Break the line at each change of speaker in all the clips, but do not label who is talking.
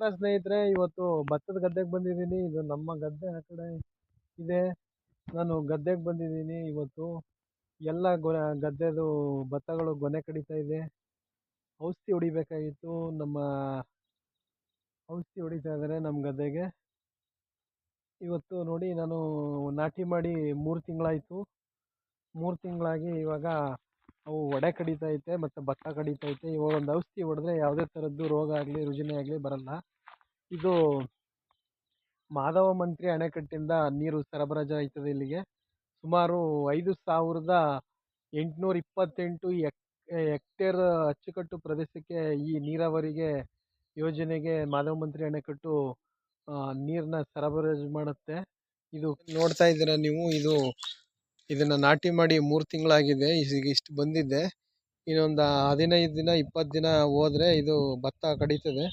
ನಮಸ್ಕಾರ ಸ್ನೇಹಿತರೆ, ಇವತ್ತು ಭತ್ತದ ಗದ್ದೆಗೆ ಬಂದಿದ್ದೀನಿ. ಇದು ನಮ್ಮ ಗದ್ದೆ ಆ ಕಡೆ ಇದೆ. ನಾನು ಗದ್ದೆಗೆ ಬಂದಿದ್ದೀನಿ ಇವತ್ತು. ಎಲ್ಲ ಗೊ, ಗದ್ದೆದು ಭತ್ತಗಳು ಗೊನೆ ಕಡಿತಾ ಇದೆ. ಔಷಧಿ ಹೊಡಿಬೇಕಾಗಿತ್ತು. ನಮ್ಮ ಔಷಧಿ ಹೊಡಿತಾ ಇದ್ದಾರೆ ನಮ್ಮ ಗದ್ದೆಗೆ. ಇವತ್ತು ನೋಡಿ ನಾನು ನಾಟಿ ಮಾಡಿ ಮೂರು ತಿಂಗಳಾಯಿತು. ಮೂರು ತಿಂಗಳಾಗಿ ಇವಾಗ ಅವು ಒಡೆ ಕಡಿತೈತೆ ಮತ್ತು ಭತ್ತ ಕಡಿತೈತೆ. ಇವಾಗ ಒಂದು ಔಷಧಿ ಹೊಡೆದ್ರೆ ಯಾವುದೇ ಥರದ್ದು ರೋಗ ಆಗಲಿ, ರುಜಿನ ಆಗಲಿ ಬರಲ್ಲ. ಇದು ಮಾಧವ ಮಂತ್ರಿ ಅಣೆಕಟ್ಟಿಂದ ನೀರು ಸರಬರಾಜು ಆಯ್ತದೆ ಇಲ್ಲಿಗೆ. ಸುಮಾರು ಐದು ಸಾವಿರದ ಎಂಟುನೂರ ಇಪ್ಪತ್ತೆಂಟು ಎಕ್ ಹೆಕ್ಟೇರ್ ಅಚ್ಚುಕಟ್ಟು ಪ್ರದೇಶಕ್ಕೆ ಈ ನೀರಾವರಿಗೆ ಯೋಜನೆಗೆ ಮಾಧವ ಮಂತ್ರಿ ಅಣೆಕಟ್ಟು ನೀರನ್ನ ಸರಬರಾಜು ಮಾಡುತ್ತೆ. ಇದು ನೋಡ್ತಾ ಇದ್ದೀರಾ ನೀವು? ಇದು ಇದನ್ನ ನಾಟಿ ಮಾಡಿ ಮೂರು ತಿಂಗಳಾಗಿದೆ ಈಗ ಇಷ್ಟು ಬಂದಿದೆ. ಇನ್ನೊಂದು ಹದಿನೈದು ದಿನ ಇಪ್ಪತ್ತು ದಿನ ಹೋದರೆ ಇದು ಭತ್ತ ಕಡಿತದೆ.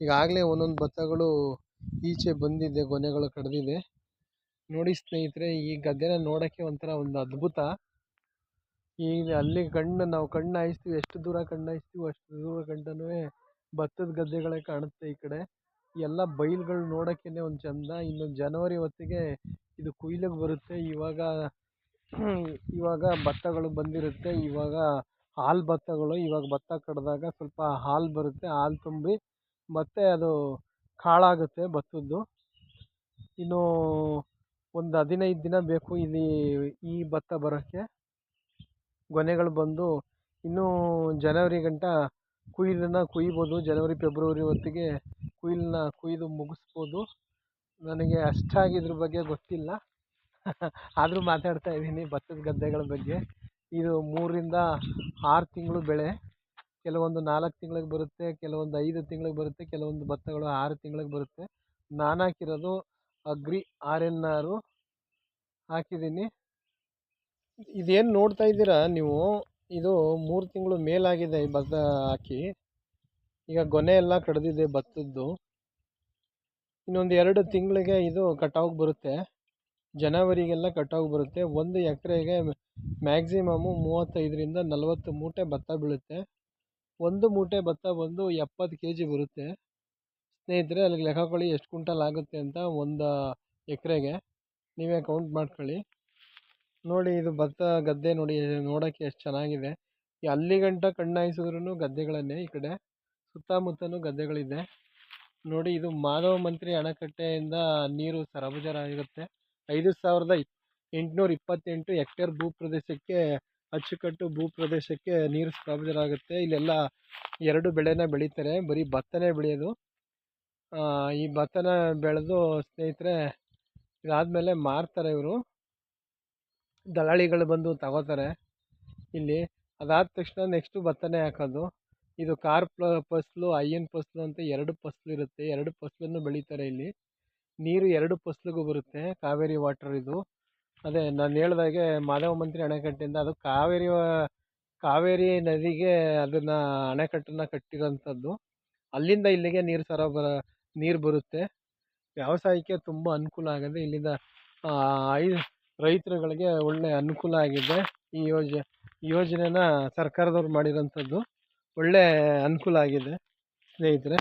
ಈಗಾಗಲೇ ಒಂದೊಂದು ಭತ್ತಗಳು ಈಚೆ ಬಂದಿದೆ, ಗೊನೆಗಳು ಕಡ್ದಿದೆ. ನೋಡಿ ಸ್ನೇಹಿತರೆ, ಈ ಗದ್ದೆನ ನೋಡೋಕ್ಕೆ ಒಂಥರ ಒಂದು ಅದ್ಭುತ. ಈಗ ಅಲ್ಲಿ ಕಣ್ಣು, ನಾವು ಕಣ್ಣು ಹಾಯಿಸ್ತೀವಿ, ಎಷ್ಟು ದೂರ ಕಣ್ಣು ಹಾಯಿಸ್ತೀವಿ ಅಷ್ಟು ದೂರ ಗಂಟನೂ ಭತ್ತದ ಗದ್ದೆಗಳೇ ಕಾಣುತ್ತೆ ಈ ಕಡೆ. ಎಲ್ಲ ಬೈಲುಗಳು ನೋಡೋಕ್ಕೇ ಒಂದು ಚಂದ. ಇನ್ನು ಜನವರಿ ಹೊತ್ತಿಗೆ ಇದು ಕೊಯ್ಲಿಗೆ ಬರುತ್ತೆ. ಇವಾಗ ಇವಾಗ ಭತ್ತಗಳು ಬಂದಿರುತ್ತೆ. ಇವಾಗ ಹಾಲು ಭತ್ತಗಳು, ಇವಾಗ ಭತ್ತ ಕಡಿದಾಗ ಸ್ವಲ್ಪ ಹಾಲು ಬರುತ್ತೆ. ಹಾಲು ತುಂಬಿ ಮತ್ತೆ ಅದು ಕಾಳಾಗುತ್ತೆ ಭತ್ತದ್ದು. ಇನ್ನು ಒಂದು ಹದಿನೈದು ದಿನ ಬೇಕು ಇಲ್ಲಿ ಈ ಭತ್ತ ಬರೋಕ್ಕೆ. ಗೊನೆಗಳು ಬಂದು ಇನ್ನೂ ಜನವರಿ ಗಂಟ ಕೊಯ್ಲನ್ನ ಕುಯ್ಬೋದು. ಜನವರಿ, ಫೆಬ್ರವರಿ ಹೊತ್ತಿಗೆ ಕುಯ್ಲನ್ನ ಕುಯ್ದು ಮುಗಿಸ್ಬೋದು. ನನಗೆ ಅಷ್ಟಾಗಿ ಇದ್ರ ಬಗ್ಗೆ ಗೊತ್ತಿಲ್ಲ. ಆದರೂ ಮಾತಾಡ್ತಾ ಇದ್ದೀನಿ ಭತ್ತದ ಗದ್ದೆಗಳ ಬಗ್ಗೆ. ಇದು ಮೂರರಿಂದ ಆರು ತಿಂಗಳು ಬೆಳೆ. ಕೆಲವೊಂದು ನಾಲ್ಕು ತಿಂಗ್ಳಿಗೆ ಬರುತ್ತೆ, ಕೆಲವೊಂದು ಐದು ತಿಂಗ್ಳಿಗೆ ಬರುತ್ತೆ, ಕೆಲವೊಂದು ಭತ್ತಗಳು ಆರು ತಿಂಗ್ಳಿಗೆ ಬರುತ್ತೆ. ನಾನು ಹಾಕಿರೋದು ಅಗ್ರಿ ಆರ್ ಎನ್ ಆರು ಹಾಕಿದ್ದೀನಿ. ಇದೇನು ನೋಡ್ತಾ ಇದ್ದೀರಾ ನೀವು? ಇದು ಮೂರು ತಿಂಗಳು ಮೇಲಾಗಿದೆ ಈ ಭತ್ತ ಹಾಕಿ. ಈಗ ಗೊನೆ ಎಲ್ಲ ಕಡ್ದಿದೆ ಭತ್ತದ್ದು. ಇನ್ನೊಂದು ಎರಡು ತಿಂಗಳಿಗೆ ಇದು ಕಟಾವಿಗೆ ಬರುತ್ತೆ. ಜನವರಿಗೆಲ್ಲ ಕಟಾವು ಬರುತ್ತೆ. ಒಂದು ಎಕರೆಗೆ ಮ್ಯಾಕ್ಸಿಮಮ್ಮು ಮೂವತ್ತೈದರಿಂದ ನಲವತ್ತು ಮೂಟೆ ಭತ್ತ ಬೀಳುತ್ತೆ. ಒಂದು ಮೂಟೆ ಭತ್ತ ಬಂದು ಎಪ್ಪತ್ತು ಕೆ ಜಿ ಬರುತ್ತೆ. ಸ್ನೇಹಿತರೆ, ಅಲ್ಲಿಗೆ ಲೆಕ್ಕ ಹಾಕೊಳ್ಳಿ ಎಷ್ಟು ಕ್ವಿಂಟಲ್ ಆಗುತ್ತೆ ಅಂತ ಒಂದು ಎಕರೆಗೆ. ನೀವೇ ಕೌಂಟ್ ಮಾಡ್ಕೊಳ್ಳಿ. ನೋಡಿ, ಇದು ಭತ್ತ ಗದ್ದೆ ನೋಡಿ ನೋಡೋಕ್ಕೆ ಎಷ್ಟು ಚೆನ್ನಾಗಿದೆ. ಅಲ್ಲಿ ಗಂಟ ಕಣ್ಣಾಯಿಸಿದ್ರೂ ಗದ್ದೆಗಳನ್ನೇ ಈ ಕಡೆ. ಸುತ್ತಮುತ್ತಲೂ ಗದ್ದೆಗಳಿದೆ. ನೋಡಿ, ಇದು ಮಾನವ ಮಂತ್ರಿ ಅಣೆಕಟ್ಟೆಯಿಂದ ನೀರು ಸರಬರಾಜಾಗಿರುತ್ತೆ ಐದು ಸಾವಿರದ ಎಂಟುನೂರ ಇಪ್ಪತ್ತೆಂಟು ಹೆಕ್ಟೇರ್ ಭೂ ಪ್ರದೇಶಕ್ಕೆ ಅಚ್ಚುಕಟ್ಟು ಭೂ ಪ್ರದೇಶಕ್ಕೆ ನೀರು ಸರಬರಾಜಾಗುತ್ತೆ ಇಲ್ಲೆಲ್ಲ ಎರಡು ಬೆಳೆನ ಬೆಳೀತಾರೆ. ಬರೀ ಭತ್ತನೇ ಬೆಳೆಯೋದು. ಈ ಭತ್ತನ ಬೆಳೆದು ಸ್ನೇಹಿತರೆ, ಇದಾದಮೇಲೆ ಮಾರ್ತಾರೆ ಇವರು. ದಲ್ಲಾಳಿಗಳು ಬಂದು ತಗೋತಾರೆ ಇಲ್ಲಿ. ಅದಾದ ತಕ್ಷಣ ನೆಕ್ಸ್ಟು ಭತ್ತನೇ ಹಾಕೋದು. ಇದು ಕಾರ್ ಫಸಲು ಐ ಎನ್ ಫಸ್ಲು ಅಂತ ಎರಡು ಫಸ್ಲು ಇರುತ್ತೆ. ಎರಡು ಫಸ್ಲನ್ನು ಬೆಳೀತಾರೆ ಇಲ್ಲಿ. ನೀರು ಎರಡು ಫಸ್ಲಿಗೂ ಬರುತ್ತೆ, ಕಾವೇರಿ ವಾಟರ್ ಇದು. ಅದೇ ನಾನು ಹೇಳ್ದಾಗೆ ಮಾಧವ ಮಂತ್ರಿ ಅಣೆಕಟ್ಟಿಂದ ಅದು ಕಾವೇರಿ ಕಾವೇರಿ ನದಿಗೆ ಅದನ್ನು ಅಣೆಕಟ್ಟನ್ನು ಕಟ್ಟಿರೋಂಥದ್ದು. ಅಲ್ಲಿಂದ ಇಲ್ಲಿಗೆ ನೀರು ಸರಬರ ನೀರು ಬರುತ್ತೆ. ವ್ಯವಸಾಯಕ್ಕೆ ತುಂಬ ಅನುಕೂಲ ಆಗಿದೆ. ಇಲ್ಲಿಂದ ಐ ರೈತರುಗಳಿಗೆ ಒಳ್ಳೆ ಅನುಕೂಲ ಆಗಿದೆ. ಈ ಯೋಜ ಯೋಜನೆನ ಸರ್ಕಾರದವ್ರು ಮಾಡಿರೋಂಥದ್ದು. ಒಳ್ಳೆ ಅನುಕೂಲ ಆಗಿದೆ. ಸ್ನೇಹಿತರೆ.